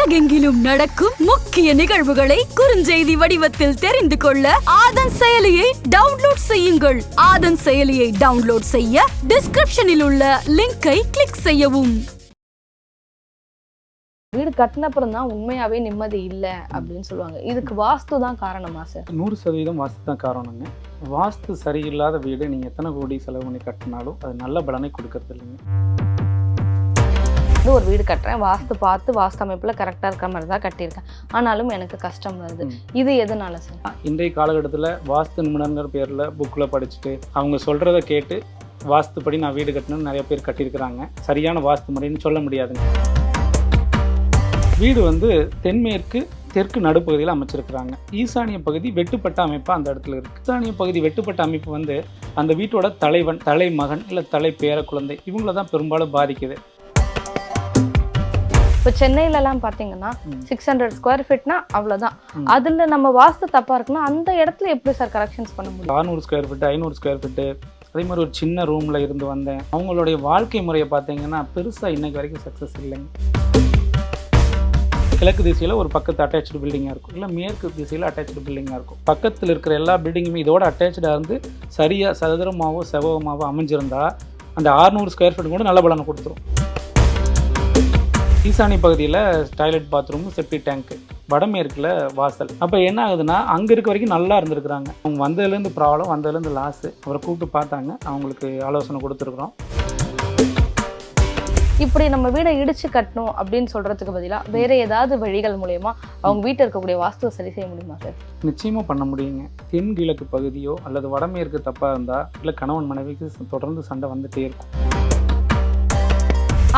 உலகெங்கிலும் நடக்கும் முக்கிய நிகழ்வுகளை குறுஞ்செய்தி வடிவத்தில் தெரிந்து கொள்ள ஆதன் செயலியை டவுன்லோட் செய்யுங்கள். ஆதன் செயலியை டவுன்லோட் செய்ய டிஸ்கிரிப்ஷனில் உள்ள லிங்கை கிளிக் செய்யவும். வீடு கட்டினப்புறம் தான் உண்மையாவே நிம்மதி இல்லை அப்படின்னு சொல்லுவாங்க. இதுக்கு வாஸ்து தான் காரணமா சார் நூறு சதவீதம் வாஸ்து தான் காரணங்க. வாஸ்து சரியில்லாத வீடு நீங்கள் எத்தனை கோடி செலவு பண்ணி கட்டினாலும் அது நல்ல பலனை கொடுக்கறது இல்லைங்க வந்து ஒரு வீடு கட்டுறேன். வாஸ்து பார்த்து வாஸ்து அமைப்புல கரெக்டா இருக்க மாதிரி தான் கட்டியிருக்கேன். ஆனாலும் எனக்கு கஷ்டம் வருது. இது எதனால சார்? இன்றைய காலகட்டத்தில் வாஸ்து நிபுணர்ங்கிற பேரில் புக்கில் படிச்சுட்டு அவங்க சொல்கிறத கேட்டு வாஸ்துப்படி நான் வீடு கட்டணும்னு நிறைய பேர் கட்டியிருக்கிறாங்க. சரியான வாஸ்து முறைன்னு சொல்ல முடியாதுங்க. வீடு வந்து தென்மேற்கு தெற்கு நடுப்பகுதியில் அமைச்சிருக்கிறாங்க. ஈசானிய பகுதி வெட்டுப்பட்ட அமைப்பாக அந்த இடத்துல இருக்கு. ஈசானிய பகுதி வெட்டுப்பட்ட அமைப்பு வந்து அந்த வீட்டோட தலைவன் தலைமகன் இல்லை தலை பேர குழந்தை இவங்கள தான் பெரும்பாலும் பாதிக்குது. இப்போ சென்னையில எல்லாம் பாத்தீங்கன்னா ம். சிக்ஸ் ஹண்ட்ரட் ஸ்கொயர் ஃபீட்னா அவ்வளவுதான். ம். அதுல நம்ம வாஸ்து தப்பா இருக்குன்னா அந்த இடத்துல எப்படி சார் கரெக்ஷன்ஸ் பண்ண முடியும்? அறுநூறு ஸ்கொயர் ஃபீட்டு ஐநூறு ஸ்கொயர் ஃபீட்டு அதே மாதிரி ஒரு சின்ன ரூமில் இருந்து வந்தேன். அவங்களுடைய வாழ்க்கை முறையை பார்த்தீங்கன்னா பெருசாக இன்னைக்கு வரைக்கும் சக்ஸஸ் இல்லைங்க. கிழக்கு திசையில் ஒரு பக்கத்து அட்டாச்சு பில்டிங்காக இருக்கும். இல்லை மேற்கு திசையில் அட்டாச்சு பில்டிங்காக இருக்கும். பக்கத்தில் இருக்கிற எல்லா பில்டிங்குமே இதோட அட்டாச்சாக இருந்து சரியாக சதுரமாவோ செவகமாவோ அமைஞ்சிருந்தா அந்த 600 ஸ்கொயர் ஃபீட் கூட நல்ல பலனை கொடுத்துரும். ஈசானி பகுதியில் டாய்லெட் பாத்ரூம் செப்டி டேங்க்கு வடமேற்கில் வாசல். அப்போ என்ன ஆகுதுன்னா அங்கே இருக்க வரைக்கும் நல்லா இருந்திருக்கிறாங்க. அவங்க வந்ததுலேருந்து ப்ராப்ளம் வந்ததுலேருந்து லாஸு அவரை கூப்பிட்டு பார்த்தாங்க. அவங்களுக்கு ஆலோசனை கொடுத்துருக்குறோம். இப்படி நம்ம வீடை இடிச்சு கட்டணும் அப்படின்னு சொல்றதுக்கு பதிலா வேற ஏதாவது வழிகள் மூலியமா அவங்க வீட்டில் இருக்கக்கூடிய வாஸ்துவை சரி செய்ய முடியுமா சார்? நிச்சயமாக பண்ண முடியுங்க. தென் கிழக்கு பகுதியோ அல்லது வடமேற்கு தப்பாக இருந்தால் இல்லை கணவன் மனைவிக்கு தொடர்ந்து சண்டை வந்துட்டே இருக்கும்.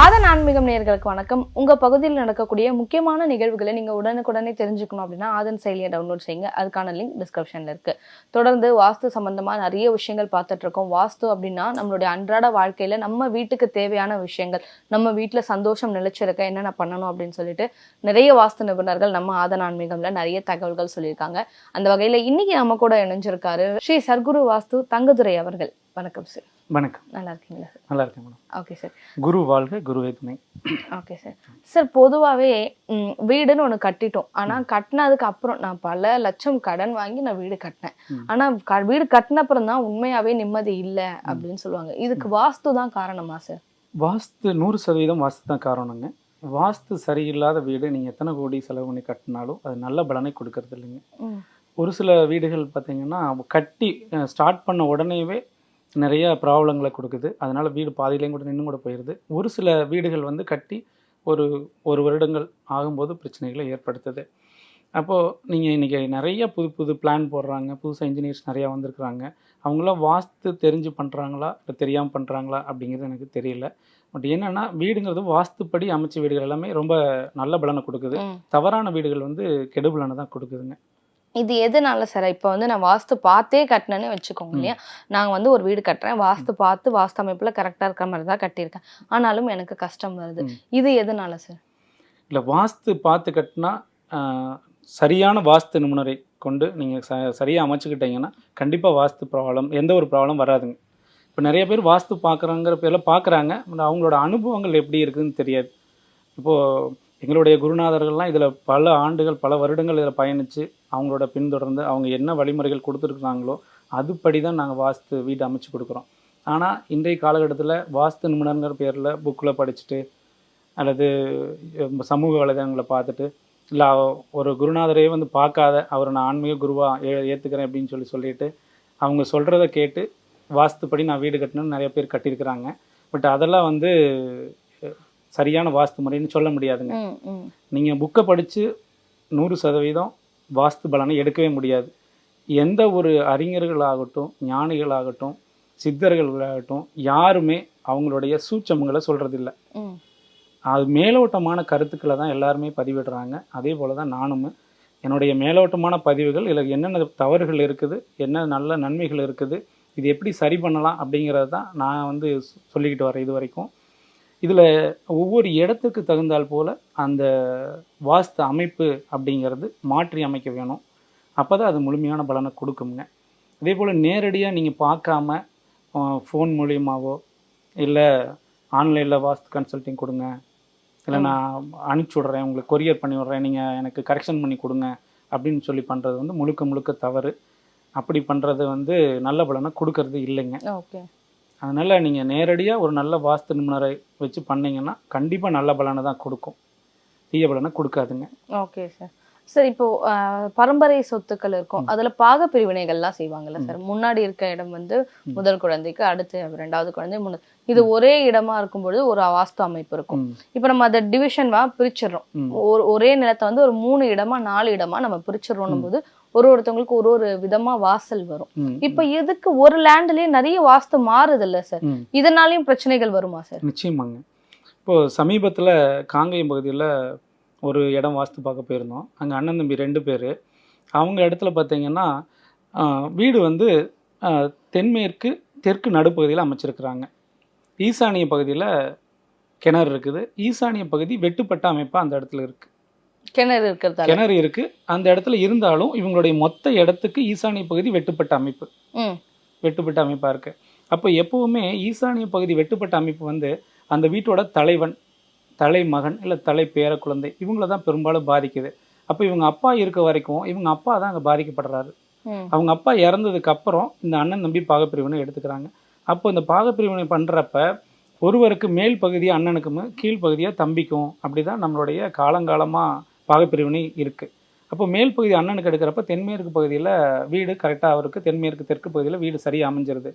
ஆதன் ஆன்மீகம் நேர்களுக்கு வணக்கம். உங்கள் பகுதியில் நடக்கக்கூடிய முக்கியமான நிகழ்வுகளை நீங்கள் உடனுக்குடனே தெரிஞ்சுக்கணும் அப்படின்னா ஆதன் செயலியை டவுன்லோட் செய்யுங்க. அதுக்கான லிங்க் டிஸ்கிரிப்ஷனில் இருக்குது தொடர்ந்து வாஸ்து சம்மந்தமாக நிறைய விஷயங்கள் பார்த்துட்ருக்கோம் வாஸ்து அப்படின்னா நம்மளுடைய அன்றாட வாழ்க்கையில் நம்ம வீட்டுக்கு தேவையான விஷயங்கள் நம்ம வீட்டில் சந்தோஷம் நிலைச்சிருக்க என்னென்ன பண்ணணும் அப்படின்னு சொல்லிட்டு நிறைய வாஸ்து நிபுணர்கள் நம்ம ஆதன் ஆன்மீகம்ல நிறைய தகவல்கள் சொல்லியிருக்காங்க. அந்த வகையில் இன்னைக்கு நம்ம கூட இணைஞ்சிருக்காரு ஸ்ரீ சர்க்குரு வாஸ்து தங்கதுரை அவர்கள். வணக்கம் சார் வணக்கம். நல்லா இருக்கீங்களா சார் நல்லா இருக்கேன் மேடம். ஓகே சார் குரு வாழ்க குருவே துணை. ஓகே சார் சார் பொதுவாகவே வீடுன்னு ஒன்று கட்டிட்டோம். ஆனால் கட்டினதுக்கு அப்புறம் நான் பல லட்சம் கடன் வாங்கி நான் வீடு கட்டினேன். ஆனால் வீடு கட்டின அப்புறம் தான் உண்மையாகவே நிம்மதி இல்லை அப்படின்னு சொல்லுவாங்க. இதுக்கு வாஸ்து தான் காரணமா சார் வாஸ்து நூறு சதவீதம் வாஸ்து தான் காரணங்க. வாஸ்து சரியில்லாத வீடு நீங்கள் எத்தனை கோடி செலவு பண்ணி கட்டினாலும் அது நல்ல பலனை கொடுக்கறது இல்லைங்க. ஒரு சில வீடுகள் பார்த்தீங்கன்னா கட்டி ஸ்டார்ட் பண்ண உடனேவே நிறைய ப்ராப்ளங்களை கொடுக்குது. அதனால வீடு பாதியிலையும் கூட நின்று கூட போயிடுது ஒரு சில வீடுகள் வந்து கட்டி ஒரு ஒரு வருடங்கள் ஆகும்போது பிரச்சனைகளை ஏற்படுத்துது. அப்போது நீங்கள் இன்றைக்கி நிறைய புது புது பிளான் போடுறாங்க. புதுசாக இன்ஜினியர்ஸ் நிறையா வந்திருக்கிறாங்க. அவங்களாம் வாஸ்து தெரிஞ்சு பண்ணுறாங்களா இல்லை தெரியாமல் பண்ணுறாங்களா அப்படிங்கிறது எனக்கு தெரியல. பட் என்னென்னா வீடுங்கிறது வாஸ்துப்படி அமைச்ச வீடுகள் எல்லாமே ரொம்ப நல்ல பலனை கொடுக்குது. தவறான வீடுகள் வந்து கெடுபலனை தான் கொடுக்குதுங்க. இது எதனால சார்? இப்போ வந்து நான் வாஸ்து பார்த்தே கட்டினேன்னு வச்சுக்கோங்க. இல்லையா? நான் வந்து ஒரு வீடு கட்டுறேன். வாஸ்து பார்த்து வாஸ்து அமைப்புல கரெக்டாக இருக்கிற மாதிரி தான் கட்டியிருக்கேன். ஆனாலும் எனக்கு கஷ்டம் வருது. இது எதனால சார்? இல்லை வாஸ்து பார்த்து கட்டினா சரியான வாஸ்து நிபுணரை கொண்டு நீங்கள் ச சரியாக அமைச்சுக்கிட்டீங்கன்னா கண்டிப்பாக வாஸ்து ப்ராப்ளம் எந்த ஒரு ப்ராப்ளம் வராதுங்க. இப்போ நிறைய பேர் வாஸ்து பார்க்குறாங்கிற பேரில் பார்க்குறாங்க அவங்களோட அனுபவங்கள் எப்படி இருக்குதுன்னு தெரியாது. இப்போது எங்களுடைய குருநாதர்கள்லாம் இதில் பல ஆண்டுகள் பல வருடங்கள் இதில் பயணித்து அவங்களோட பின்தொடர்ந்து அவங்க என்ன வழிமுறைகள் கொடுத்துருக்குறாங்களோ அதுபடி தான் நாங்கள் வாஸ்து வீடு அமைச்சு கொடுக்குறோம். ஆனால் இன்றைய காலகட்டத்தில் வாஸ்து நிபுணருங்கிற பேரில் புக்கில் படிச்சுட்டு அல்லது சமூக வலைதளங்களை பார்த்துட்டு இல்லை ஒரு குருநாதரையே வந்து பார்க்காத அவரை நான் ஆன்மீக குருவாக ஏ ஏற்றுக்கிறேன் அப்படின்னு சொல்லி சொல்லிட்டு அவங்க சொல்கிறத கேட்டு வாஸ்துப்படி நான் வீடு கட்டணும்னு நிறைய பேர் கட்டியிருக்கிறாங்க. பட் அதெல்லாம் வந்து சரியான வாஸ்து முறைன்னு சொல்ல முடியாதுங்க. நீங்கள் புக்கை படித்து நூறு சதவீதம் வாஸ்து பலனை எடுக்கவே முடியாது. எந்த ஒரு அறிஞர்களாகட்டும் ஞானிகளாகட்டும் சித்தர்களாகட்டும் யாருமே அவங்களுடைய சூட்சமங்களை சொல்கிறதில்ல அது மேலோட்டமான கருத்துக்களை தான் எல்லாருமே பதிவிடுறாங்க. அதே போல் தான் நானும் என்னுடைய மேலோட்டமான பதிவுகள் இதில் என்னென்ன தவறுகள் இருக்குது என்ன நல்ல நன்மைகள் இருக்குது இது எப்படி சரி பண்ணலாம் அப்படிங்கிறது தான் நான் வந்து சொல்லிக்கிட்டு வரேன் இது வரைக்கும் இதில் ஒவ்வொரு இடத்துக்கு தகுந்தால் போல் அந்த வாஸ்து அமைப்பு அப்படிங்கிறது மாற்றி அமைக்க வேணும். அப்போ தான் அது முழுமையான பலனை கொடுக்குங்க அதே போல் நேரடியாக நீங்கள் பார்க்காம ஃபோன் மூலியமாவோ இல்லை ஆன்லைனில் வாஸ்து கன்சல்டிங் கொடுங்க. இல்லை நான் அனுப்பிச்சி விட்றேன் உங்களுக்கு கொரியர் பண்ணி விட்றேன் நீங்கள் எனக்கு கரெக்ஷன் பண்ணி கொடுங்க அப்படின்னு சொல்லி பண்ணுறது வந்து முழுக்க முழுக்க தவறு. அப்படி பண்ணுறது வந்து நல்ல பலனை கொடுக்கறது இல்லைங்க. ஓகே. அதனால் நீங்கள் நேரடியாக ஒரு நல்ல வாஸ்து நிபுணரை வச்சு பண்ணீங்கன்னா கண்டிப்பாக நல்ல பலனை தான் கொடுக்கும். தீய பலனை கொடுக்காதுங்க. Okay sir. சார் இப்போ பரம்பரை சொத்துக்கள் இருக்கும். அதுல பாக பிரிவினைகள்லாம் செய்வாங்கல்ல சார்? முன்னாடி இருக்க இடம் வந்து முதல் குழந்தைக்கு அடுத்து ரெண்டாவது குழந்தை மூணு இது ஒரே இடமா இருக்கும்பொழுது ஒரு வாஸ்து அமைப்பு இருக்கும். இப்போ நம்ம அதை டிவிஷன்வா பிரிச்சிடுறோம். ஒரு ஒரே நிலத்தை வந்து ஒரு மூணு இடமா நாலு இடமா நம்ம பிரிச்சிடுறோம் போது ஒரு ஒருத்தவங்களுக்கு ஒரு ஒரு விதமா வாசல் வரும். இப்போ எதுக்கு ஒரு லேண்ட்லயே நிறைய வாஸ்து மாறுது இல்ல சார். இதனாலயும் பிரச்சனைகள் வருமா சார்? நிச்சயமாங்க. இப்போது சமீபத்தில் காங்கேயம் பகுதியில் ஒரு இடம் வாஸ்து பார்க்க போயிருந்தோம். அங்கே அண்ணன் தம்பி ரெண்டு பேர். அவங்க இடத்துல பார்த்தீங்கன்னா வீடு வந்து தென்மேற்கு தெற்கு நடுப்பகுதியில் அமைச்சிருக்கிறாங்க. ஈசானிய பகுதியில் கிணறு இருக்குது. ஈசானிய பகுதி வெட்டுப்பட்ட அமைப்பாக அந்த இடத்துல இருக்குது கிணறு இருக்கிறதால. கிணறு இருக்குது அந்த இடத்துல இருந்தாலும் இவங்களுடைய மொத்த இடத்துக்கு ஈசானிய பகுதி வெட்டுப்பட்ட அமைப்பு. வெட்டுப்பட்ட அமைப்பாக இருக்குது அப்போ எப்போவுமே ஈசானிய பகுதி வெட்டுப்பட்ட அமைப்பு வந்து அந்த வீட்டோட தலைவன் தலைமகன் இல்லை தலை பேர குழந்தை இவங்கள தான் பெரும்பாலும் பாதிக்குது. அப்போ இவங்க அப்பா இருக்க வரைக்கும் இவங்க அப்பா தான் அங்கே பாதிக்கப்படுறாரு. அவங்க அப்பா இறந்ததுக்கு அப்புறம் இந்த அண்ணன் தம்பி பாகப்பிரிவினை எடுத்துக்கிறாங்க. அப்போ இந்த பாகப்பிரிவினை பண்ணுறப்ப ஒருவருக்கு மேல் பகுதி அண்ணனுக்கும் கீழ் பகுதியாக தம்பிக்கும் அப்படி தான் நம்மளுடைய காலங்காலமாக பாகப்பிரிவினை இருக்குது அப்போ மேல் பகுதி அண்ணனுக்கு எடுக்கிறப்ப தென்மேற்கு பகுதியில் வீடு கரெக்டாக அவருக்கு தென்மேற்கு தெற்கு பகுதியில் வீடு சரியாக அமைஞ்சிருது.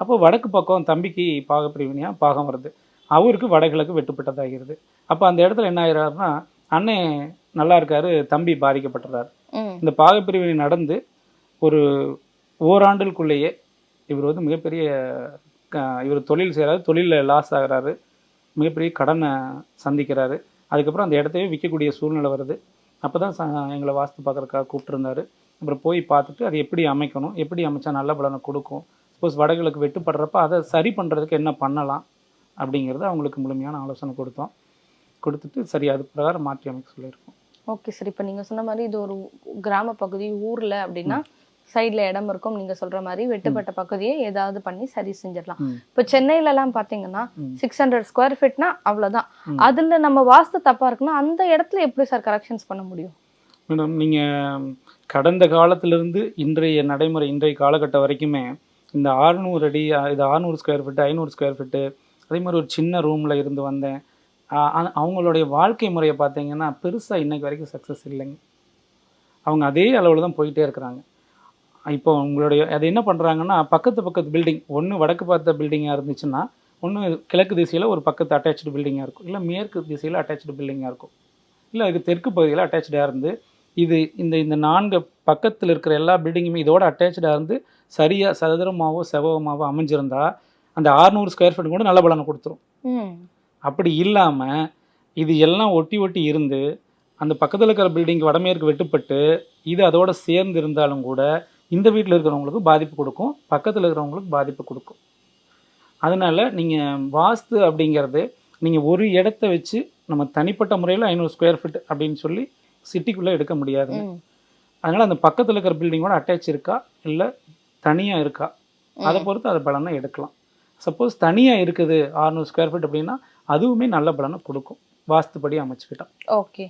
அப்போ வடக்கு பக்கம் தம்பிக்கு பாகப்பிரிவினையாக பாகம் வருது. அவருக்கு வடகிழக்கு வெட்டுப்பட்டதாகிறது. அப்போ அந்த இடத்துல என்ன ஆகிறாருன்னா அண்ணன் நல்லா இருக்காரு தம்பி பாதிக்கப்பட்டுறாரு. இந்த பாகப்பிரிவினை நடந்து ஒரு ஓராண்டுக்குள்ளேயே இவர் வந்து மிகப்பெரிய இவர் தொழில் செய்கிறாரு தொழிலில் லாஸ் ஆகுறாரு மிகப்பெரிய கடனை சந்திக்கிறாரு. அதுக்கப்புறம் அந்த இடத்தையே விற்கக்கூடிய சூழ்நிலை வருது. அப்போ தான் எங்களை வாஸ்து பார்க்குறக்காக கூப்பிட்டுருந்தாரு. அப்புறம் போய் பார்த்துட்டு அது எப்படி அமைக்கணும் எப்படி அமைச்சா நல்ல பலனை கொடுக்கும் சப்போஸ் வடகிழக்கு வெட்டுப்படுறப்ப அதை சரி பண்ணுறதுக்கு என்ன பண்ணலாம் அப்படிங்கிறத அவங்களுக்கு முழுமையான ஆலோசனை கொடுத்தோம். கொடுத்துட்டு சரி அது பிரகாரம் மாற்றி அமைக்க சொல்லியிருக்கோம். ஓகே சார் இப்போ நீங்க சொன்ன மாதிரி இது ஒரு கிராம பகுதி ஊர்ல அப்படின்னா சைடுல இடம் இருக்கும் நீங்க சொல்ற மாதிரி வெட்டுப்பட்ட பகுதியை ஏதாவது பண்ணி சரி செஞ்சிடலாம். இப்போ சென்னையில எல்லாம் பாத்தீங்கன்னா ம். சிக்ஸ் ஹண்ட்ரட் ஸ்கொயர் ஃபீட்னா அவ்வளவுதான். ம். அதுல நம்ம வாஸ்து தப்பா இருக்குன்னா அந்த இடத்துல எப்படி சார் கரெக்ஷன்ஸ் பண்ண முடியும்? மேடம் நீங்கள் கடந்த காலத்திலிருந்து இன்றைய நடைமுறை இன்றைய காலகட்டம் வரைக்குமே இந்த 600 அடி இது 600 ஸ்கொயர் ஃபீட்டு ஐநூறு ஸ்கொயர் ஃபீட்டு அதே மாதிரி ஒரு சின்ன ரூமில் இருந்து வந்தேன். அவங்களுடைய வாழ்க்கை முறையை பார்த்தீங்கன்னா பெருசாக இன்னைக்கு வரைக்கும் சக்ஸஸ் இல்லைங்க. அவங்க அதே அளவில் தான் போயிட்டே இருக்கிறாங்க. இப்போ உங்களுடைய அது என்ன பண்ணுறாங்கன்னா பக்கத்து பக்கத்து பில்டிங் ஒன்று வடக்கு பார்த்த பில்டிங்காக இருந்துச்சுன்னா ஒன்று கிழக்கு திசையில் ஒரு பக்கத்து அட்டாச்சு பில்டிங்காக இருக்கும். இல்லை மேற்கு திசையில் அட்டாச்சு பில்டிங்காக இருக்கும். இல்லை அதுக்கு தெற்கு பகுதியில் அட்டாச்சாக இருந்து இது இந்த இந்த நான்கு பக்கத்தில் இருக்கிற எல்லா பில்டிங்குமே இதோட அட்டாச்சாக இருந்து சரியாக சதுரமாவோ செவமாவோ அமைஞ்சிருந்தா அந்த 600 ஸ்கொயர் ஃபீட் கூட நல்ல பலனை கொடுத்துரும். அப்படி இல்லாமல் இது எல்லாம் ஒட்டி ஒட்டி இருந்து அந்த பக்கத்தில் இருக்கிற பில்டிங் வடமேற்கு வெட்டுப்பட்டு இது அதோட சேர்ந்து இருந்தாலும் கூட இந்த வீட்டில் இருக்கிறவங்களுக்கு பாதிப்பு கொடுக்கும் பக்கத்தில் இருக்கிறவங்களுக்கு பாதிப்பு கொடுக்கும். அதனால நீங்கள் வாஸ்து அப்படிங்கிறது நீங்கள் ஒரு இடத்த வச்சு நம்ம தனிப்பட்ட முறையில் ஐநூறு ஸ்கொயர் ஃபீட் அப்படின்னு சொல்லி சிட்டிக்குள்ளே எடுக்க முடியாது அதனால் அந்த பக்கத்தில் இருக்கிற பில்டிங்கோட அட்டாச் இருக்கா? இல்லை தனியாக இருக்கா? அதை பொறுத்து அதை பலனை எடுக்கலாம். சப்போஸ் தனியாக இருக்குது 600 ஸ்கொயர் ஃபீட் அப்படின்னா அதுவுமே நல்ல பலனை கொடுக்கும். வாஸ்துப்படி அமைச்சுக்கிட்டா. ஓகே.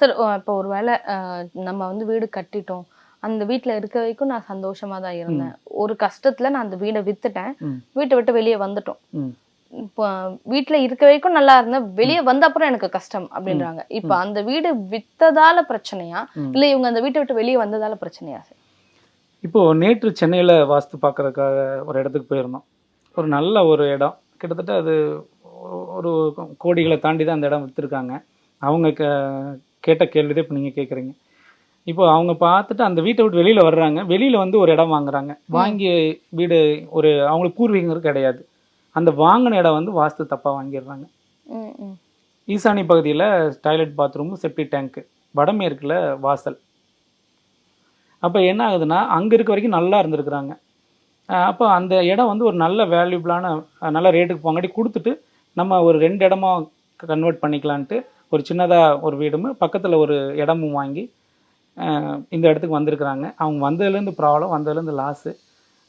சார் இப்போ ஒருவேளை அஹ், நம்ம வந்து வீடு கட்டிட்டோம். அந்த வீட்ல இருக்க வரைக்கும் நான் சந்தோஷமா தான் இருந்தேன். ஒரு கஷ்டத்துல நான் அந்த வீடை வித்துட்டேன். வீட்டை விட்டு வெளியே வந்துட்டோம். இப்போ வீட்ல இருக்க வரைக்கும் நல்லா இருந்தேன். வெளியே வந்த அப்புறம் எனக்கு கஷ்டம் அப்படின்றாங்க. இப்போ அந்த வீடு வித்ததால பிரச்சனையா. இல்ல இவங்க அந்த வீட்டை விட்டு வெளியே வந்ததால பிரச்சனையா? சார் இப்போது நேற்று சென்னையில் வாஸ்து பார்க்கறதுக்காக ஒரு இடத்துக்கு போயிருந்தோம். ஒரு நல்ல ஒரு இடம். கிட்டத்தட்ட அது ஒரு கோடிகளை தாண்டி தான் அந்த இடம் விற்றுருக்காங்க அவங்க கேட்ட கேள்வி தான் இப்போ நீங்கள் கேட்குறீங்க இப்போ அவங்க பார்த்துட்டு அந்த வீட்டை விட்டு வெளியில் வர்றாங்க. வெளியில் வந்து ஒரு இடம் வாங்குறாங்க. வாங்கி வீடு ஒரு அவங்களுக்கு பூர்வீகம் கிடையாது. அந்த வாங்கின இடம் வந்து வாஸ்து தப்பாக வாங்கிடுறாங்க. ஈசானி பகுதியில் டாய்லெட் பாத்ரூமு செப்டி டேங்க்கு வடமேற்கில் வாசல். அப்போ என்ன ஆகுதுன்னா அங்கே இருக்க வரைக்கும் நல்லா இருந்திருக்கிறாங்க. அப்போ அந்த இடம் வந்து ஒரு நல்ல வேல்யூபிளான நல்ல ரேட்டுக்கு போங்காட்டி கொடுத்துட்டு நம்ம ஒரு ரெண்டு இடமா கன்வெர்ட் பண்ணிக்கலான்ட்டு ஒரு சின்னதாக ஒரு வீடும் பக்கத்தில் ஒரு இடமும் வாங்கி இந்த இடத்துக்கு வந்திருக்கிறாங்க. அவங்க வந்ததுலேருந்து ப்ராப்ளம் வந்ததுலேருந்து லாஸு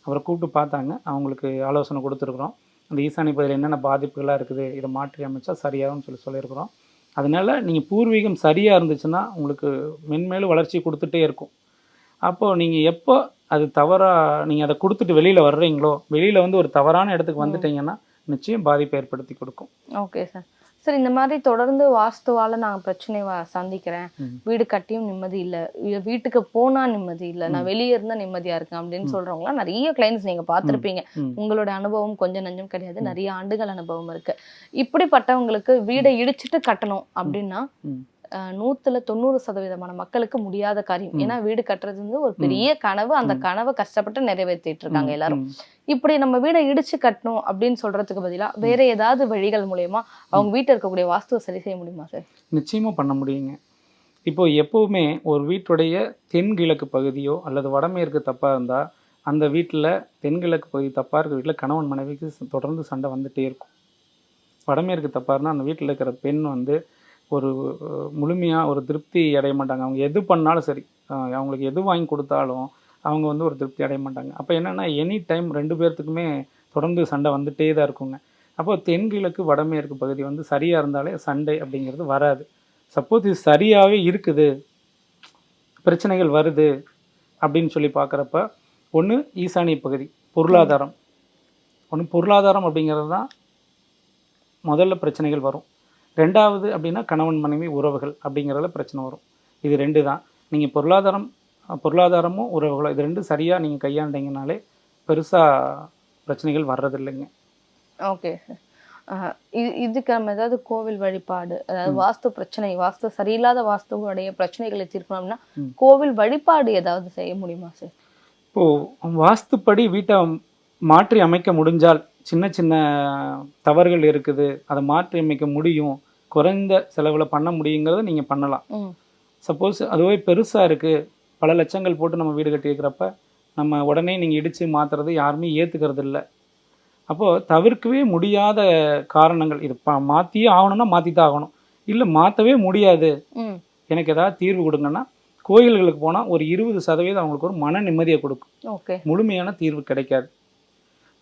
அவரை கூப்பிட்டு பார்த்தாங்க. அவங்களுக்கு ஆலோசனை கொடுத்துருக்குறோம். அந்த ஈசானி பகுதியில் என்னென்ன பாதிப்புகளாக இருக்குது இதை மாற்றி அமைச்சா சரியாகும்னு சொல்லி சொல்லியிருக்கிறோம். அதனால நீங்கள் பூர்வீகம் சரியாக இருந்துச்சுன்னா உங்களுக்கு மென்மேலும் வளர்ச்சி கொடுத்துட்டே இருக்கும். அப்போது நீங்கள் எப்போ அது தவறாக நீங்கள் அதை கொடுத்துட்டு வெளியில் வர்றீங்களோ வெளியில் வந்து ஒரு தவறான இடத்துக்கு வந்துட்டீங்கன்னா நிச்சயம் பாதிப்பை ஏற்படுத்தி கொடுக்கும். ஓகே சார் சார் இந்த மாதிரி தொடர்ந்து வாஸ்துவால நான் பிரச்சனை சந்திக்கிறேன். வீடு கட்டியும் நிம்மதி இல்ல. வீட்டுக்கு போனா நிம்மதி இல்ல. நான் வெளியே இருந்தா நிம்மதியா இருக்கேன் அப்படின்னு சொல்றவங்களாம் நிறைய கிளைண்ட்ஸ் நீங்க பார்த்திருப்பீங்க. ம். உங்களோட அனுபவம் கொஞ்சம் நஞ்சம் கிடையாது. நிறைய ஆண்டுகள் அனுபவம் இருக்கு. இப்படிப்பட்டவங்களுக்கு வீடை இடிச்சிட்டு கட்டணும் அப்படின்னா நூத்துல தொண்ணூறு சதவீதமான மக்களுக்கு முடியாத காரியம். ஏன்னா வீடு கட்டுறது வந்து ஒரு பெரிய கனவு. அந்த கனவை கஷ்டப்பட்டு நிறைவேற்றிட்டு இருக்காங்க எல்லாரும். இப்படி நம்ம வீடை இடிச்சு கட்டணும் அப்படின்னு சொல்றதுக்கு பதிலா வேற ஏதாவது வழிகள் மூலயமா அவங்க வீட்டில் இருக்கக்கூடிய வாஸ்துவை சரி செய்ய முடியுமா சார்? நிச்சயமாக பண்ண முடியுங்க. இப்போ எப்போவுமே ஒரு வீட்டுடைய தென்கிழக்கு பகுதியோ அல்லது வடமேற்கு தப்பாக இருந்தால் அந்த வீட்டில் தென்கிழக்கு பகுதி தப்பாக இருக்க வீட்டில் கணவன் மனைவிக்கு தொடர்ந்து சண்டை வந்துட்டே இருக்கும். வடமேற்கு தப்பாக இருந்தால் அந்த வீட்டில் இருக்கிற பெண் வந்து ஒரு முழுமையாக ஒரு திருப்தி அடைய மாட்டாங்க. அவங்க எது பண்ணாலும் சரி. அவங்களுக்கு எது வாங்கி கொடுத்தாலும் அவங்க வந்து ஒரு திருப்தி அடைய மாட்டாங்க. அப்போ என்னென்னா எனி டைம் ரெண்டு பேர்த்துக்குமே தொடர்ந்து சண்டை வந்துட்டே தான் இருக்குங்க. அப்போ தென்கிழக்கு வடமேற்கு பகுதி வந்து சரியாக இருந்தாலே சண்டை அப்படிங்கிறது வராது. சப்போஸ் இது சரியாகவே இருக்குது. பிரச்சனைகள் வருது அப்படின்னு சொல்லி பார்க்குறப்ப ஒன்று ஈசானிய பகுதி பொருளாதாரம். ஒன்று பொருளாதாரம் அப்படிங்கிறது தான் முதல்ல பிரச்சனைகள் வரும். ரெண்டாவது அப்படின்னா கணவன் மனைவி உறவுகள் அப்படிங்கிறதுல பிரச்சனை வரும். இது ரெண்டு தான். நீங்கள் பொருளாதாரம் பொருளாதாரமும் உறவுகளும் இது ரெண்டும் சரியாக நீங்கள் கையாண்டீங்கனாலே பெருசாக பிரச்சனைகள் வர்றதில்லைங்க. ஓகே. இதுக்கு நம்ம ஏதாவது கோவில் வழிபாடு அதாவது வாஸ்து பிரச்சனை வாஸ்து சரியில்லாத வாஸ்துவோடைய பிரச்சனைகளை தீர்க்கணும்னா. கோவில் வழிபாடு ஏதாவது செய்ய முடியுமா சார்? இப்போது வாஸ்துப்படி வீட்டை மாற்றி அமைக்க முடிஞ்சால் சின்ன சின்ன தவறுகள் இருக்குது. அதை மாற்றி அமைக்க முடியும். குறைந்த செலவில் பண்ண முடியுங்கிறத நீங்கள் பண்ணலாம். சப்போஸ் அதுவே பெருசாக இருக்குது பல லட்சங்கள் போட்டு நம்ம வீடு கட்டியிருக்கிறப்ப நம்ம உடனே நீங்கள் இடித்து மாற்றுறது யாருமே ஏற்றுக்கிறது இல்லை. அப்போது தவிர்க்கவே முடியாத காரணங்கள். இது ப மாற்றியே ஆகணும்னா மாற்றி தான் ஆகணும். இல்லை மாற்றவே முடியாது. எனக்கு ஏதாவது தீர்வு கொடுங்கன்னா கோயில்களுக்கு போனால் ஒரு இருபது சதவீதம் அவங்களுக்கு ஒரு மன நிம்மதியை கொடுக்கும். ஓகே. முழுமையான தீர்வு கிடைக்காது.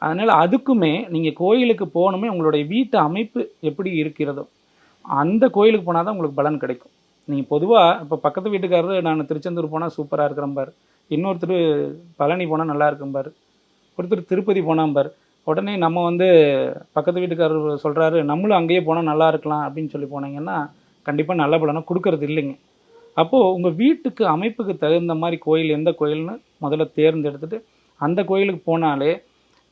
அதனால் அதுக்குமே நீங்கள் கோயிலுக்கு போகணுமே உங்களுடைய வீட்டு அமைப்பு எப்படி இருக்கிறதோ அந்த கோயிலுக்கு போனால் தான் உங்களுக்கு பலன் கிடைக்கும். நீங்கள் பொதுவாக இப்போ பக்கத்து வீட்டுக்காரர் நான் திருச்செந்தூர் போனால் சூப்பராக இருக்கிறேன் பார். இன்னொருத்தர் பழனி போனால் நல்லா இருக்கும் பார். ஒருத்தர் திருப்பதி போனால் பார். உடனே நம்ம வந்து பக்கத்து வீட்டுக்காரர் சொல்கிறாரு நம்மளும் அங்கேயே போனால் நல்லா இருக்கலாம் அப்படின்னு சொல்லி போனீங்கன்னா கண்டிப்பாக நல்ல பலனை கொடுக்கறது இல்லைங்க. அப்போது உங்கள் வீட்டுக்கு அமைப்புக்கு தகுந்த மாதிரி கோயில் எந்த கோயில்னு முதல்ல தேர்ந்தெடுத்துட்டு அந்த கோயிலுக்கு போனாலே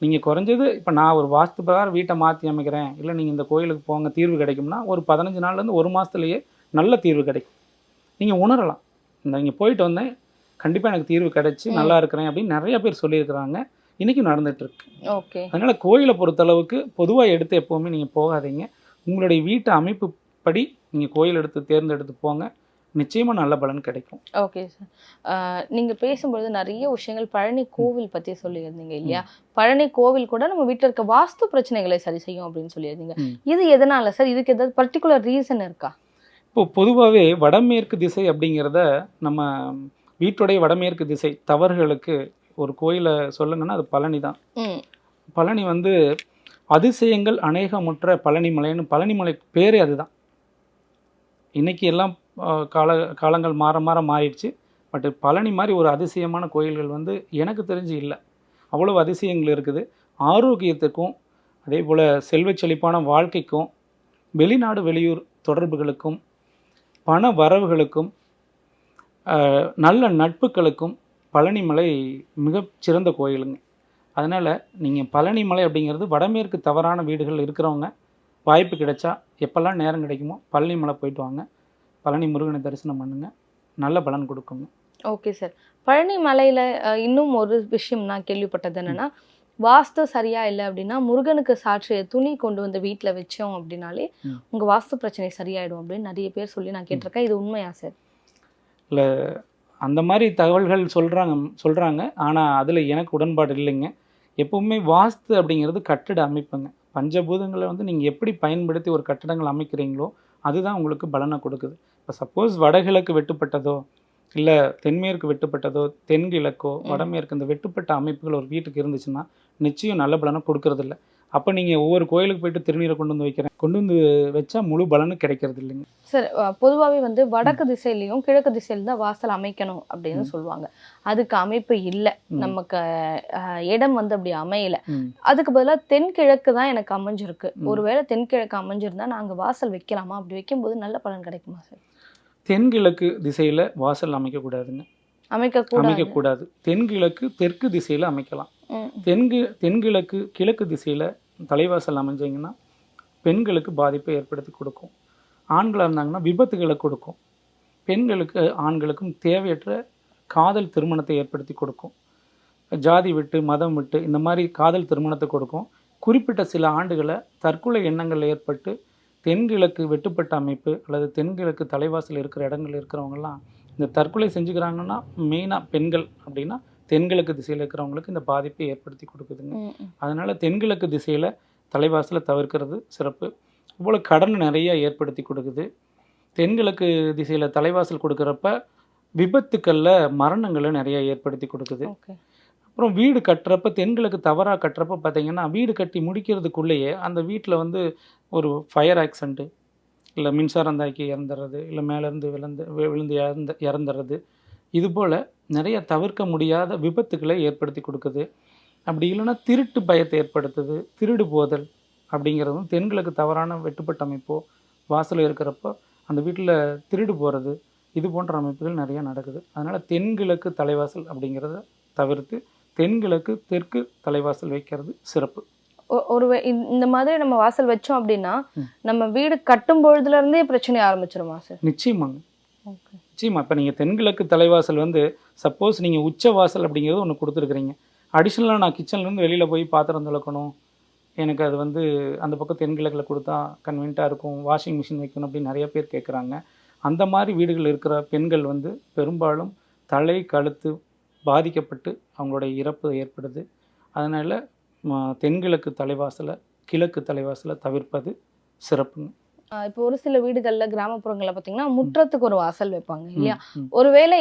நீங்கள் குறைஞ்சது இப்போ நான் ஒரு வாஸ்து பிரகாரம் வீட்டை மாற்றி அமைக்கிறேன். இல்லை நீங்கள் இந்த கோயிலுக்கு போங்க தீர்வு கிடைக்கும்னா ஒரு பதினஞ்சு நாள்லேருந்து ஒரு மாதத்துலேயே நல்ல தீர்வு கிடைக்கும். நீங்கள் உணரலாம். இந்த இங்கே போயிட்டு வந்தேன் கண்டிப்பாக எனக்கு தீர்வு கிடைச்சி நல்லா இருக்கிறேன் அப்படின்னு நிறைய பேர் சொல்லியிருக்கிறாங்க. இன்றைக்கும் நடந்துட்டு இருக்கு. ஓகே. அதனால் கோயிலை பொறுத்தளவுக்கு பொதுவாக எடுத்து எப்போவுமே நீங்கள் போகாதீங்க. உங்களுடைய வீட்டு அமைப்பு படி நீங்கள் கோயில் எடுத்து தேர்ந்தெடுத்து போங்க. நிச்சயமாக நல்ல பலன் கிடைக்கும். ஓகே சார் நீங்க பேசும்பொழுது நிறைய விஷயங்கள் பழனி கோவில் பத்தி சொல்லியிருந்தீங்க இல்லையா? பழனி கோவில் கூட நம்ம வீட்டில் இருக்க வாஸ்து பிரச்சனைகளை சரி செய்யும் அப்படின்னு சொல்லியிருந்தீங்க. இது எதனால சார் இதுக்கு ஏதாவது பர்டிகுலர் ரீசன் இருக்கா? இப்போ பொதுவாகவே வடமேற்கு திசை அப்படிங்கிறத நம்ம வீட்டுடைய வடமேற்கு திசை தவறுகளுக்கு ஒரு கோயிலை சொல்லுங்கன்னா அது பழனி தான் பழனி வந்து அதிசயங்கள் அநேகமுற்ற பழனி மலைன்னு பழனி மலை பேரே அதுதான். இன்னைக்கு எல்லாம் கால காலங்கள் மாற மாற மாறிடுச்சு. பட் பழனி மாதிரி ஒரு அதிசயமான கோயில்கள் வந்து எனக்கு தெரிஞ்சு இல்லை. அவ்வளவு அதிசயங்கள் இருக்குது. ஆரோக்கியத்துக்கும் அதே போல் செல்வச் செழிப்பான வாழ்க்கைக்கும் வெளிநாடு வெளியூர் தொடர்புகளுக்கும் பண வரவுகளுக்கும் நல்ல நட்புகளுக்கும் பழனிமலை மிகச்சிறந்த கோயிலுங்க. அதனால் நீங்கள் பழனிமலை அப்படிங்கிறது வடமேற்கு தவறான வீடுகள் இருக்கிறவங்க வாய்ப்பு கிடைச்சா எப்போல்லாம் நேரம் கிடைக்குமோ பழனிமலை போயிட்டு வாங்க. பழனி முருகனை தரிசனம் பண்ணுங்க. நல்ல பலன் கொடுக்குங்க. Okay sir. பழனி மலையில இன்னும் ஒரு விஷயம் நான் கேள்விப்பட்டது என்னன்னா வாஸ்து சரியா இல்லை அப்படின்னா முருகனுக்கு சாற்றிய துணி கொண்டு வந்து வீட்ல வச்சோம் அப்படின்னாலே ம். உங்க வாஸ்து பிரச்சனை சரியாயிடும் அப்படின்னு நிறைய பேர் சொல்லி நான் கேட்டிருக்கேன். இது உண்மையா சார்? இல்லை அந்த மாதிரி தகவல்கள் சொல்கிறாங்க சொல்கிறாங்க ஆனால் அதில் எனக்கு உடன்பாடு இல்லைங்க. எப்பவுமே வாஸ்து அப்படிங்கிறது கட்டிட அமைப்புங்க. பஞ்சபூதங்களை வந்து நீங்கள் எப்படி பயன்படுத்தி ஒரு கட்டடங்கள் அமைக்கிறீங்களோ அதுதான் உங்களுக்கு பலனை கொடுக்குது. இப்போ சப்போஸ் வடகிழக்கு வெட்டுப்பட்டதோ இல்லை தென்மேற்கு வெட்டுப்பட்டதோ தென்கிழக்கோ வடமேற்கு இந்த வெட்டுப்பட்ட அமைப்புகள் ஒரு வீட்டுக்கு இருந்துச்சுன்னா நிச்சயம் நல்ல பலனை கொடுக்கறதில்ல. அப்போ நீங்கள் ஒவ்வொரு கோயிலுக்கு போயிட்டு திருநீரை கொண்டு வந்து வைக்கிறேன். கொண்டு வந்து வச்சா முழு பலனும் கிடைக்கிறது இல்லைங்க. சார் பொதுவாகவே வந்து வடக்கு திசையிலையும் கிழக்கு திசையில தான் வாசல் அமைக்கணும் அப்படின்னு சொல்லுவாங்க. அதுக்கு அமைப்பு இல்லை. நமக்கு இடம் வந்து அப்படி அமையல. அதுக்கு பதிலாக தென்கிழக்கு தான் எனக்கு அமைஞ்சிருக்கு. ஒருவேளை தென்கிழக்கு அமைஞ்சிருந்தா நாங்க வாசல் வைக்கலாமா? அப்படி வைக்கும்போது நல்ல பலன் கிடைக்குமா சார்? தென்கிழக்கு திசையில் வாசல் அமைக்கக்கூடாதுங்க. அமைக்க கூட அமைக்கக்கூடாது. தென்கிழக்கு தெற்கு திசையில் அமைக்கலாம். தென்கு தென்கிழக்கு கிழக்கு திசையில் தலைவாசல் அமைஞ்சிங்கன்னா பெண்களுக்கு பாதிப்பை ஏற்படுத்தி கொடுக்கும். ஆண்களாக இருந்தாங்கன்னா விபத்துகளை கொடுக்கும். பெண்களுக்கு ஆண்களுக்கும் தேவையற்ற காதல் திருமணத்தை ஏற்படுத்தி கொடுக்கும். ஜாதி விட்டு மதம் விட்டு இந்த மாதிரி காதல் திருமணத்தை கொடுக்கும். குறிப்பிட்ட சில ஆண்டுகளை தற்கொலை எண்ணங்கள் ஏற்பட்டு தென்கிழக்கு வெட்டுப்பட்ட அமைப்பு அல்லது தென்கிழக்கு தலைவாசல் இருக்கிற இடங்கள் இருக்கிறவங்கலாம் இந்த தற்கொலை செஞ்சுக்கிறாங்கன்னா மெயினாக பெண்கள் அப்படின்னா தென்கிழக்கு திசையில் இருக்கிறவங்களுக்கு இந்த பாதிப்பை ஏற்படுத்தி கொடுக்குதுங்க. அதனால் தென்கிழக்கு திசையில் தலைவாசலை தவிர்க்கிறது சிறப்பு. இதுபோல் கடன் நிறைய ஏற்படுத்தி கொடுக்குது. தென்கிழக்கு திசையில் தலைவாசல் கொடுக்குறப்ப விபத்துக்களில் மரணங்களை நிறைய ஏற்படுத்தி கொடுக்குது. அப்புறம் வீடு கட்டுறப்ப தென்கிழக்கு தவறாக கட்டுறப்ப பார்த்தீங்கன்னா வீடு கட்டி முடிக்கிறதுக்குள்ளேயே அந்த வீட்டில் வந்து ஒரு ஃபயர் ஆக்சிடெண்ட்டு இல்லை மின்சாரம் தாக்கி இறந்துடுறது இல்லை மேலேருந்து விழுந்து விழுந்து இறந்து இறந்துடுறது இது போல் நிறைய தவிர்க்க முடியாத விபத்துக்களை ஏற்படுத்தி கொடுக்குது. அப்படி இல்லைன்னா திருட்டு பயத்தை ஏற்படுத்துது திருடு போதல் அப்படிங்கிறதும் தென்கிழக்கு தவறான வெட்டுப்பட்ட அமைப்போ வாசல் இருக்கிறப்போ அந்த வீட்டில் திருடு போகிறது இது போன்ற அமைப்புகள் நிறைய நடக்குது. அதனால் தென்கிழக்கு தலைவாசல் அப்படிங்கிறத தவிர்த்து தென்கிழக்கு தெற்கு தலைவாசல் வைக்கிறது சிறப்பு. ஒரு இந்த- மாதிரி நம்ம வாசல் வச்சோம் அப்படின்னா. நம்ம வீடு கட்டும் பொழுதுல இருந்தே பிரச்சனை ஆரம்பிச்சிருமா சார்? நிச்சயமாங்க. ஓகே. நிச்சயமாக இப்போ நீங்கள் தென்கிழக்கு தலைவாசல் வந்து சப்போஸ் நீங்கள் உச்ச வாசல் அப்படிங்கிறது ஒன்று கொடுத்துருக்குறீங்க. அடிஷ்னலாக நான் கிச்சன்லேருந்து வெளியில் போய் பாத்திரம் திளக்கணும். எனக்கு அது வந்து அந்த பக்கம் தென்கிழக்கில் கொடுத்தா கன்வீன்ட்டாக இருக்கும். வாஷிங் மிஷின் வைக்கணும் அப்படின்னு நிறைய பேர் கேட்குறாங்க அந்த மாதிரி வீடுகள் இருக்கிற பெண்கள் வந்து பெரும்பாலும் தலை கழுத்து பாதிக்கப்பட்டு அவங்களுடைய இறப்பு ஏற்படுது. அதனால் தென்கிழக்கு தலைவாசலை கிழக்கு தலைவாசலை தவிர்ப்பது சிறப்புங்க. இப்போ ஒரு சில வீடுகள்ல கிராமப்புறங்கள்ல பாத்தீங்கன்னா முற்றத்துக்கு ஒரு வாசல் வைப்பாங்க இல்லையா. ஒருவேளை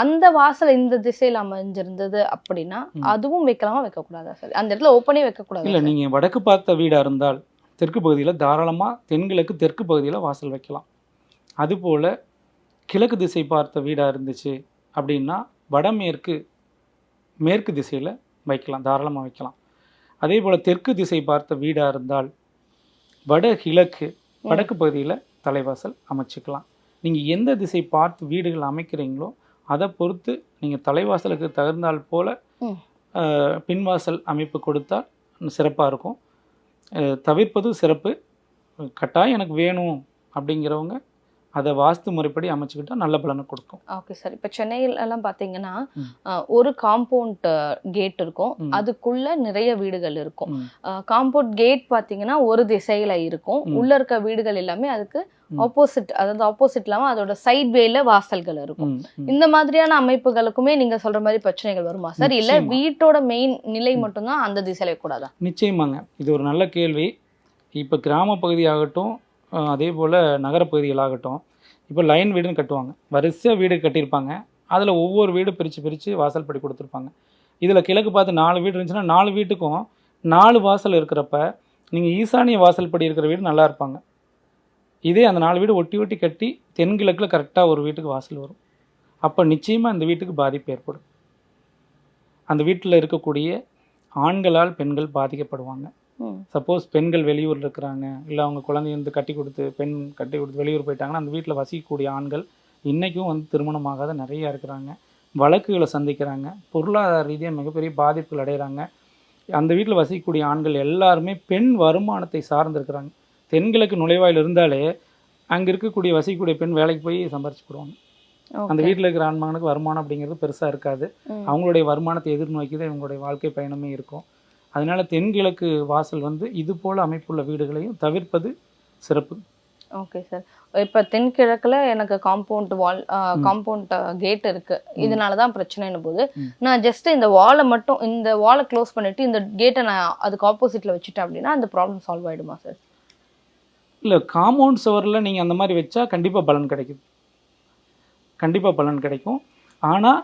அந்த வாசல் இந்த திசையில அமைஞ்சிருந்தது அப்படின்னா. அதுவும் வைக்கலாமா வைக்கக்கூடாதா சார்? அந்த இடத்துல ஓப்பனே வைக்கக்கூடாது இல்லை நீங்கள் வடக்கு பார்த்த வீடாக இருந்தால் தெற்கு பகுதியில் தாராளமாக தென்கிழக்கு தெற்கு பகுதியில் வாசல் வைக்கலாம். அதுபோல் கிழக்கு திசை பார்த்த வீடாக இருந்துச்சு அப்படின்னா வடமேற்கு மேற்கு திசையில் வைக்கலாம் தாராளமாக வைக்கலாம். அதே போல் தெற்கு திசை பார்த்த வீடாக இருந்தால் வட கிழக்கு வடக்கு பகுதியில் தலைவாசல் அமைச்சுக்கலாம். நீங்கள் எந்த திசை பார்த்து வீடுகள் அமைக்கிறீங்களோ அதை பொறுத்து நீங்கள் தலைவாசலுக்கு தகுந்தால் போல பின்வாசல் அமைப்பு கொடுத்தால் சிறப்பாக இருக்கும். அஹ், தவிர்ப்பது சிறப்பு. கட்டாயம் எனக்கு வேணும் அப்படிங்கிறவங்க அதை வாஸ்து முறைப்படி அமைச்சுக்கிட்டா நல்ல பலனை கொடுக்கும் ஓகே சார் இப்போ சென்னையில் எல்லாம் பாத்தீங்கன்னா ம். ஆஹ் ஒரு காம்பவுண்ட் கேட் இருக்கும். அதுக்குள்ள நிறைய வீடுகள் இருக்கும். காம்பவுண்ட் கேட் பாத்தீங்கன்னா ஒரு திசையில இருக்கும். உள்ள இருக்க வீடுகள் எல்லாமே அதுக்கு. ஆப்போசிட் அதாவது ஆப்போசிட் இல்லாம அதோட சைட் வேல வாசல்கள் இருக்கும். இந்த மாதிரியான அமைப்புகளுக்குமே நீங்க சொல்ற மாதிரி பிரச்சனைகள் வருமா சார் இல்ல. வீட்டோட மெயின் நிலை மட்டும்தான் அந்த திசையில கூடாதா நிச்சயமாங்க இது ஒரு நல்ல கேள்வி இப்போ கிராம பகுதியாகட்டும் அதே போல் நகரப்பகுதிகளாகட்டும். இப்போ லைன் வீடுன்னு கட்டுவாங்க. வரிசையாக வீடு கட்டியிருப்பாங்க. அதில் ஒவ்வொரு வீடு பிரித்து பிரித்து வாசல் படி கொடுத்துருப்பாங்க. இதில் கிழக்கு பார்த்து நாலு வீடு இருந்துச்சுன்னா நாலு வீட்டுக்கும் நாலு வாசல் இருக்கிறப்ப நீங்கள் ஈசானிய வாசல் படி இருக்கிற வீடு நல்லா இருப்பாங்க. இதே அந்த நாலு வீடு ஒட்டி ஒட்டி கட்டி தென்கிழக்கில் கரெக்டாக ஒரு வீட்டுக்கு வாசல் வரும். அப்போ நிச்சயமாக அந்த வீட்டுக்கு பாதிப்பு ஏற்படும். அந்த வீட்டில் இருக்கக்கூடிய ஆண்களால் பெண்கள் பாதிக்கப்படுவாங்க. சப்போஸ் பெண்கள் வெளியூரில் இருக்கிறாங்க. இல்லை அவங்க குழந்தைய வந்து கட்டி கொடுத்து பெண் கட்டி கொடுத்து வெளியூர் போயிட்டாங்கன்னா அந்த வீட்டில் வசிக்கக்கூடிய ஆண்கள் இன்றைக்கும் வந்து திருமணமாகாத நிறையா இருக்கிறாங்க. வழக்குகளை சந்திக்கிறாங்க. பொருளாதார ரீதியாக மிகப்பெரிய பாதிப்புகள் அடைகிறாங்க. அந்த வீட்டில் வசிக்கக்கூடிய ஆண்கள் எல்லாருமே பெண் வருமானத்தை சார்ந்திருக்கிறாங்க. தென்கிழக்கு நுழைவாயில் இருந்தாலே அங்கே இருக்கக்கூடிய வசிக்கக்கூடிய பெண் வேலைக்கு போய் சம்பாரிச்சு போடுவாங்க அந்த. வீட்டில் இருக்கிற ஆண்மகனுக்கு வருமானம் அப்படிங்கிறது பெருசாக இருக்காது. அவங்களுடைய வருமானத்தை எதிர்நோக்கி தான் இவங்களுடைய வாழ்க்கை பயணமே இருக்கும். அதனால தென்கிழக்கு வாசல் வந்து இது போல அமைப்புள்ள வீடுகளையும் தவிர்ப்பது சிறப்பு. Okay sir. இப்ப தென்கிழக்குல எனக்கு காம்பவுண்ட் வால். காம்பவுண்ட் கேட் இருக்கு. இதனால தான் பிரச்சனைன்னு போது. நான் ஜஸ்ட் இந்த வாலை மட்டும் இந்த வாலை க்ளோஸ் பண்ணிட்டு இந்த கேட்டை நான் அதுக்கு ஆப்போசிட்ல வச்சுட்டேன் அப்படின்னா அந்த ப்ராப்ளம் சால்வ் ஆயிடுமா சார்? இல்லை காம்பவுண்ட் சுவரில் நீங்கள் அந்த மாதிரி வச்சா கண்டிப்பாக பலன் கிடைக்குது. கண்டிப்பாக பலன் கிடைக்கும். ஆனால்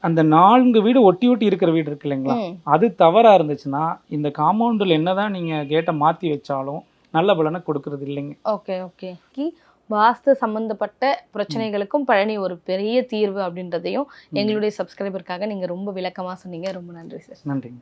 அந்த நான்கு வீடு ஒட்டி ஒட்டி இருக்கிற வீடு இருக்கு இல்லைங்களா. அது தவறா இருந்துச்சுன்னா இந்த காம்பவுண்டில் என்னதான் நீங்க கேட்டை மாத்தி வச்சாலும் நல்ல பலனை கொடுக்கறது இல்லைங்க. Okay okay. கி வாஸ்து சம்பந்தப்பட்ட பிரச்சனைகளுக்கும் பழனி ஒரு பெரிய தீர்வு அப்படின்றதையும் எங்களுடைய சப்ஸ்கிரைபருக்காக நீங்க ரொம்ப விளக்கமா சொன்னீங்க. ரொம்ப நன்றி சார் நன்றிங்க.